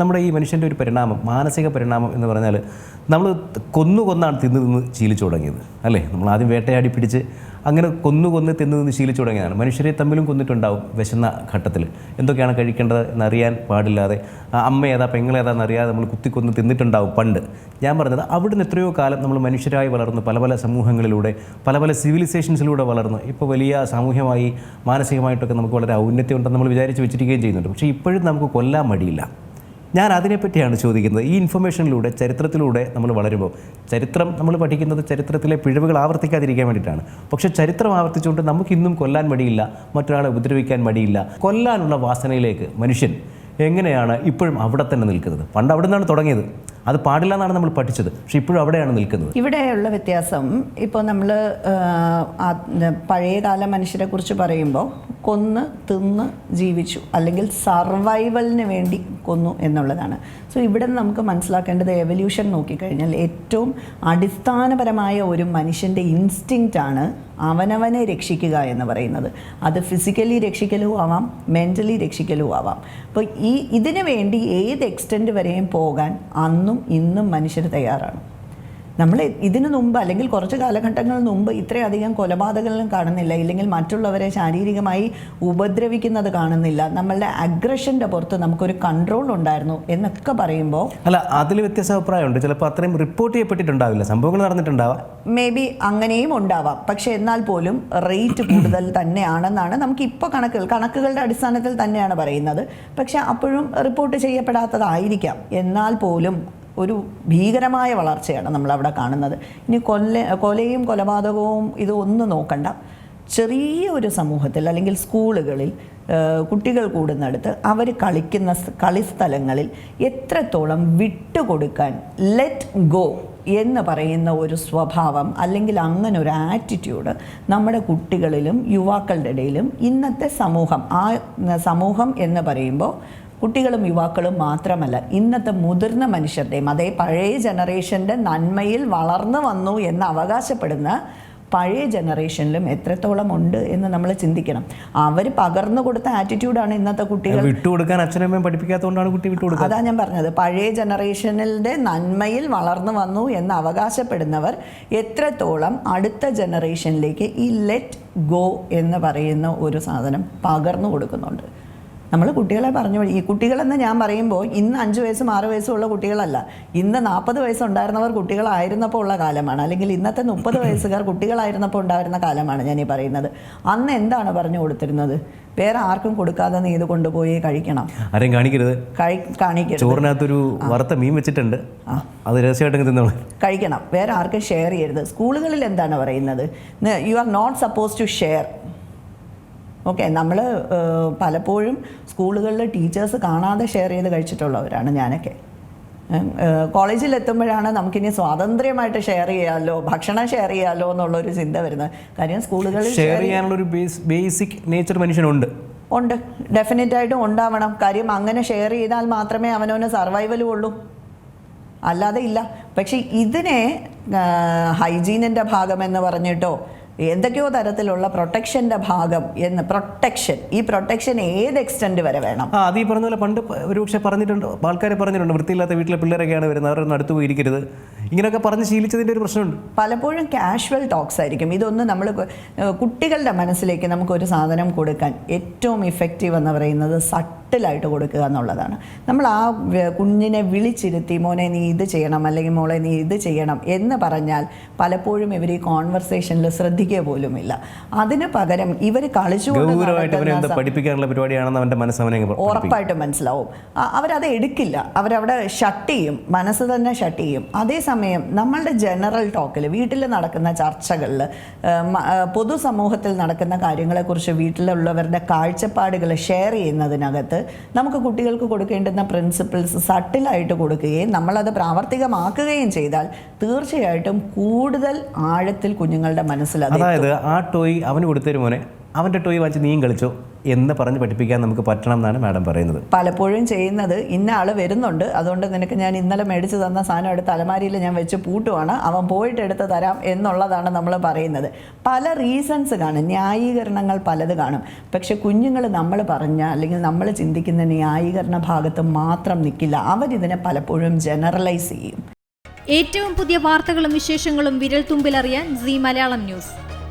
നമ്മുടെ ഈ മനുഷ്യന്റെ ഒരു പരിണാമം മാനസിക പരിണാമം എന്ന് പറഞ്ഞാൽ നമ്മൾ കൊന്നു കൊന്നാണ് തിന്ന് തിന്ന് ശീലിച്ചു തുടങ്ങിയത് അല്ലേ? നമ്മൾ ആദ്യം വേട്ടയാടി പിടിച്ച് അങ്ങനെ കൊന്നു കൊന്ന് തിന്ന് തിന്ന് ശീലിച്ചു തുടങ്ങിയതാണ്. മനുഷ്യരെ തമ്മിലും കൊന്നിട്ടുണ്ടാവും വിശന്ന ഘട്ടത്തിൽ എന്തൊക്കെയാണ് കഴിക്കേണ്ടത് എന്നറിയാൻ പാടില്ലാതെ അമ്മ ഏതാ പെങ്ങളേതാന്ന് അറിയാതെ നമ്മൾ കുത്തിക്കൊന്ന് തിന്നിട്ടുണ്ടാവും പണ്ട്. ഞാൻ പറഞ്ഞത് അവിടുന്ന് എത്രയോ കാലം നമ്മൾ മനുഷ്യരായി വളർന്നു പല പല സമൂഹങ്ങളിലൂടെ പല പല സിവിലൈസേഷൻസിലൂടെ വളർന്നു ഇപ്പോൾ വലിയ സാമൂഹ്യമായി മാനസികമായിട്ടൊക്കെ നമുക്ക് വളരെ ഔന്നത്യം ഉണ്ടെന്ന് നമ്മൾ വിചാരിച്ച് വെച്ചിരിക്കുകയും ചെയ്യുന്നുണ്ട്. പക്ഷേ ഇപ്പോഴും നമുക്ക് കൊല്ലാൻ മടിയില്ല. ഞാൻ അതിനെപ്പറ്റിയാണ് ചോദിക്കുന്നത്. ഈ ഇൻഫർമേഷനിലൂടെ ചരിത്രത്തിലൂടെ നമ്മൾ വളരുമ്പോൾ ചരിത്രം നമ്മൾ പഠിക്കുന്നത് ചരിത്രത്തിലെ പിഴവുകൾ ആവർത്തിക്കാതിരിക്കാൻ വേണ്ടിയിട്ടാണ്. പക്ഷേ ചരിത്രം ആവർത്തിച്ചുകൊണ്ട് നമുക്കിന്നും കൊല്ലാൻ മടിയില്ല മറ്റൊരാളെ ഉപദ്രവിക്കാൻ മടിയില്ല. കൊല്ലാനുള്ള വാസനയിലേക്ക് മനുഷ്യൻ എങ്ങനെയാണ് ഇപ്പോഴും അവിടെ തന്നെ നിൽക്കുന്നത്? പണ്ട് അവിടെ നിന്നാണ് തുടങ്ങിയത്. അത് പാടില്ല എന്നാണ് നമ്മൾ പഠിച്ചത്. പക്ഷെ ഇപ്പോഴും അവിടെയാണ് നിൽക്കുന്നത്. ഇവിടെയുള്ള വ്യത്യാസം ഇപ്പോൾ നമ്മൾ പഴയകാല മനുഷ്യരെ കുറിച്ച് പറയുമ്പോൾ കൊന്ന് തിന്ന് ജീവിച്ചു. അല്ലെങ്കിൽ സർവൈവലിന് വേണ്ടി കൊന്നു എന്നുള്ളതാണ്. സോ ഇവിടെ നമുക്ക് മനസ്സിലാക്കേണ്ടത് എവല്യൂഷൻ നോക്കിക്കഴിഞ്ഞാൽ ഏറ്റവും അടിസ്ഥാനപരമായ ഒരു മനുഷ്യന്റെ ഇൻസ്റ്റിങ്റ്റ് ആണ് അവനവനെ രക്ഷിക്കുക എന്ന് പറയുന്നത്. അത് ഫിസിക്കലി രക്ഷിക്കലും ആവാം മെന്റലി രക്ഷിക്കലും ആവാം. അപ്പോൾ ഈ ഇതിനു വേണ്ടി ഏത് എക്സ്റ്റെന്റ് വരെയും പോകാൻ അന്നും ഇന്നും മനുഷ്യർ തയ്യാറാണ്. നമ്മൾ ഇതിനു മുമ്പ് അല്ലെങ്കിൽ കുറച്ച് കാലഘട്ടങ്ങൾ മുമ്പ് ഇത്രയധികം കൊലപാതകങ്ങളും കാണുന്നില്ല. ഇല്ലെങ്കിൽ മറ്റുള്ളവരെ ശാരീരികമായി ഉപദ്രവിക്കുന്നത് കാണുന്നില്ല. നമ്മളുടെ അഗ്രഷന്റെ പുറത്ത് നമുക്കൊരു കൺട്രോൾ ഉണ്ടായിരുന്നു എന്നൊക്കെ പറയുമ്പോൾ അല്ല അതിൽ വ്യത്യസ്ത അഭിപ്രായമുണ്ട്. ചിലപ്പോൾ അത്രയും റിപ്പോർട്ട് ചെയ്യപ്പെട്ടിട്ടുണ്ടാവില്ല. സംഭവങ്ങൾ നടന്നിട്ടുണ്ടാവാം. മേ ബി അങ്ങനെയും ഉണ്ടാവാം. പക്ഷേ എന്നാൽ പോലും റേറ്റ് കൂടുതൽ തന്നെയാണെന്നാണ് നമുക്ക് ഇപ്പോൾ കണക്കുകൾ കണക്കുകളുടെ അടിസ്ഥാനത്തിൽ തന്നെയാണ് പറയുന്നത്. പക്ഷേ അപ്പോഴും റിപ്പോർട്ട് ചെയ്യപ്പെടാത്തതായിരിക്കാം. എന്നാൽ പോലും ഒരു ഭീകരമായ വളർച്ചയാണ് നമ്മളവിടെ കാണുന്നത്. ഇനി കൊല്ല കൊലയും കൊലപാതകവും ഇതൊന്നും നോക്കണ്ട. ചെറിയ ഒരു സമൂഹത്തിൽ അല്ലെങ്കിൽ സ്കൂളുകളിൽ കുട്ടികൾ കൂടുന്നിടത്ത് അവർ കളിക്കുന്ന കളിസ്ഥലങ്ങളിൽ എത്രത്തോളം വിട്ടുകൊടുക്കാൻ ലെറ്റ് ഗോ എന്ന് പറയുന്ന ഒരു സ്വഭാവം അല്ലെങ്കിൽ അങ്ങനെ ഒരു ആറ്റിറ്റ്യൂഡ് നമ്മുടെ കുട്ടികളിലും യുവാക്കളുടെ ഇടയിലും ഇന്നത്തെ സമൂഹം ആ സമൂഹം എന്ന് പറയുമ്പോൾ കുട്ടികളും യുവാക്കളും മാത്രമല്ല ഇന്നത്തെ മുതിർന്ന മനുഷ്യരുടെയും അതേ പഴയ ജനറേഷന്റെ നന്മയിൽ വളർന്നു വന്നു എന്ന് അവകാശപ്പെടുന്ന പഴയ ജനറേഷനിലും എത്രത്തോളം ഉണ്ട് എന്ന് നമ്മൾ ചിന്തിക്കണം. അവർ പകർന്നു കൊടുത്ത ആറ്റിറ്റ്യൂഡാണ് ഇന്നത്തെ കുട്ടികൾ. വിട്ടുകൊടുക്കാൻ അച്ഛനമ്മയും പഠിപ്പിക്കാത്തതുകൊണ്ടാണ് കുട്ടി വിട്ടുകൊടുക്കുക അതാ ഞാൻ പറഞ്ഞത് പഴയ ജനറേഷനിലെ നന്മയിൽ വളർന്നു വന്നു എന്ന് അവകാശപ്പെടുന്നവർ എത്രത്തോളം അടുത്ത ജനറേഷനിലേക്ക് ഈ ലെറ്റ് ഗോ എന്ന് പറയുന്ന ഒരു സാധനം പകർന്നു കൊടുക്കുന്നുണ്ട്. നമ്മൾ കുട്ടികളെ പറഞ്ഞു ഈ കുട്ടികളെന്ന് ഞാൻ പറയുമ്പോൾ ഇന്ന് അഞ്ച് വയസ്സും ആറ് വയസ്സും ഉള്ള കുട്ടികളല്ല. ഇന്ന് നാൽപ്പത് വയസ്സുണ്ടായിരുന്നവർ കുട്ടികളായിരുന്നപ്പോൾ ഉള്ള കാലമാണ്. അല്ലെങ്കിൽ ഇന്നത്തെ മുപ്പത് വയസ്സുകാർ കുട്ടികളായിരുന്നപ്പോൾ ഉണ്ടായിരുന്ന കാലമാണ് ഞാൻ ഈ പറയുന്നത്. അന്ന് എന്താണ് പറഞ്ഞു കൊടുത്തിരുന്നത്? വേറെ ആർക്കും കൊടുക്കാതെ നീ ഇത് കൊണ്ടുപോയി കഴിക്കണം. ആരെയും കാണിക്കരുത്. കാണിക്കരുത്. ചോറിനകത്തൊരു വറുത്ത മീൻ വെച്ചിട്ടുണ്ട്. അത് രഹസ്യമായിട്ട് തിന്നോളൂ. കഴിക്കണം. വേറെ ആർക്കും ഷെയർ ചെയ്യരുത്. സ്കൂളുകളിൽ എന്താണ് പറയുന്നത്? You are not suppose to share okay നമ്മൾ പലപ്പോഴും സ്കൂളുകളിൽ ടീച്ചേഴ്സ് കാണാതെ ഷെയർ ചെയ്ത് കഴിച്ചിട്ടുള്ളവരാണ് ഞാനൊക്കെ. കോളേജിൽ എത്തുമ്പോഴാണ് നമുക്കിനി സ്വാതന്ത്ര്യമായിട്ട് ഷെയർ ചെയ്യാമല്ലോ ഭക്ഷണം ഷെയർ ചെയ്യാമല്ലോ എന്നുള്ളൊരു ചിന്ത വരുന്നത്. കാര്യം സ്കൂളുകളിൽ ഷെയർ ചെയ്യാനുള്ള ഒരു ബേസിക് നേച്ചർ മനുഷ്യനുണ്ട്. ഉണ്ട്. ഡെഫിനറ്റായിട്ടും ഉണ്ടാവണം. കാര്യം അങ്ങനെ ഷെയർ ചെയ്താൽ മാത്രമേ അവനവന് സർവൈവലും ഉള്ളൂ അല്ലാതെ ഇല്ല. പക്ഷേ ഇതിനെ ഹൈജീനിന്റെ ഭാഗമെന്ന് പറഞ്ഞിട്ടോ എന്തൊക്കെയോ തരത്തിലുള്ള പ്രൊട്ടക്ഷന്റെ ഭാഗം എന്ന് പ്രൊട്ടക്ഷൻ. ഈ പ്രൊട്ടക്ഷൻ ഏത് എക്സ്റ്റെന്റ് വരെ വേണം? ആ അത് ഈ പറഞ്ഞ പോലെ പണ്ട് ഒരുപക്ഷെ ഒരു പക്ഷേ പറഞ്ഞിട്ടുണ്ട് ആൾക്കാർ പറഞ്ഞിട്ടുണ്ട് വൃത്തിയില്ലാത്ത വീട്ടിലെ പിള്ളേരൊക്കെയാണ് വരുന്നത് അവരൊന്നും അടുത്ത് പോയിരിക്കരുത്. ഇങ്ങനെയൊക്കെ പറഞ്ഞ് ശീലിച്ചതിന്റെ ഒരു പ്രശ്നമുണ്ട്. പലപ്പോഴും കാഷ്വൽ ടോക്സ് ആയിരിക്കും. ഇതൊന്നും നമ്മൾ കുട്ടികളുടെ മനസ്സിലേക്ക് നമുക്കൊരു സാധനം കൊടുക്കാൻ ഏറ്റവും ഇഫക്റ്റീവ് എന്ന് പറയുന്നത് സട്ടിലായിട്ട് കൊടുക്കുക എന്നുള്ളതാണ്. നമ്മൾ ആ കുഞ്ഞിനെ വിളിച്ചിരുത്തി മോനെ നീ ഇത് ചെയ്യണം അല്ലെങ്കിൽ മോളെ നീ ഇത് ചെയ്യണം എന്ന് പറഞ്ഞാൽ പലപ്പോഴും ഇവർ ഈ കോൺവെർസേഷനിൽ ശ്രദ്ധിക്കുക പോലുമില്ല. അതിന് പകരം ഇവർ കളിച്ചു പഠിപ്പിക്കാനുള്ള പരിപാടിയാണെന്ന് അവന്റെ മനസ്സ് അവനെ അങ്ങ് പഠിപ്പിക്കും. ഉറപ്പായിട്ടും മനസ്സിലാവും. അവരത് എടുക്കില്ല. അവരവിടെ ഷട്ട് ചെയ്യും. മനസ്സ് തന്നെ ഷട്ട് ചെയ്യും. അതേസമയം നമ്മളുടെ ജനറൽ ടോക്കിൽ വീട്ടിൽ നടക്കുന്ന ചർച്ചകളിൽ പൊതുസമൂഹത്തിൽ നടക്കുന്ന കാര്യങ്ങളെക്കുറിച്ച് വീട്ടിലുള്ളവരുടെ കാഴ്ചപ്പാടുകൾ ഷെയർ ചെയ്യുന്നതിനകത്ത് നമുക്ക് കുട്ടികൾക്ക് കൊടുക്കേണ്ടുന്ന പ്രിൻസിപ്പിൾസ് സട്ടിലായിട്ട് കൊടുക്കുകയും നമ്മളത് പ്രാവർത്തികമാക്കുകയും ചെയ്താൽ തീർച്ചയായിട്ടും കൂടുതൽ ആഴത്തിൽ കുഞ്ഞുങ്ങളുടെ മനസ്സിലാകും അത് അതായത് ആ ടോയ് അവന് കൊടുത്തരും മോനെ. അവന്റെ ടോയ് വാങ്ങിച്ച് നീയും കളിച്ചോ എന്ന് പറഞ്ഞ് പഠിപ്പിക്കാൻ നമുക്ക് പറ്റണം എന്നാണ് മാഡം പറയുന്നത്. പലപ്പോഴും ചെയ്യുന്നത് ഇന്ന ആൾ വരുന്നുണ്ട്. അതുകൊണ്ട് നിനക്ക് ഞാൻ ഇന്നലെ മേടിച്ചു തന്ന സാധനം എടുത്ത് അലമാരിയിൽ ഞാൻ വെച്ച് പൂട്ടുവാണ്. അവൻ പോയിട്ട് എടുത്ത് തരാം എന്നുള്ളതാണ് നമ്മൾ പറയുന്നത്. പല റീസൺസ് കാണും. ന്യായീകരണങ്ങൾ പലത് കാണും. പക്ഷെ കുഞ്ഞുങ്ങൾ നമ്മൾ പറഞ്ഞ അല്ലെങ്കിൽ നമ്മൾ ചിന്തിക്കുന്ന ന്യായീകരണ ഭാഗത്ത് മാത്രം നിൽക്കില്ല അവരിതിനെ പലപ്പോഴും ജനറലൈസ് ചെയ്യും. ഏറ്റവും പുതിയ വാർത്തകളും വിശേഷങ്ങളും വിരൽ തുമ്പിലറിയാൻ സി മലയാളം ന്യൂസ്.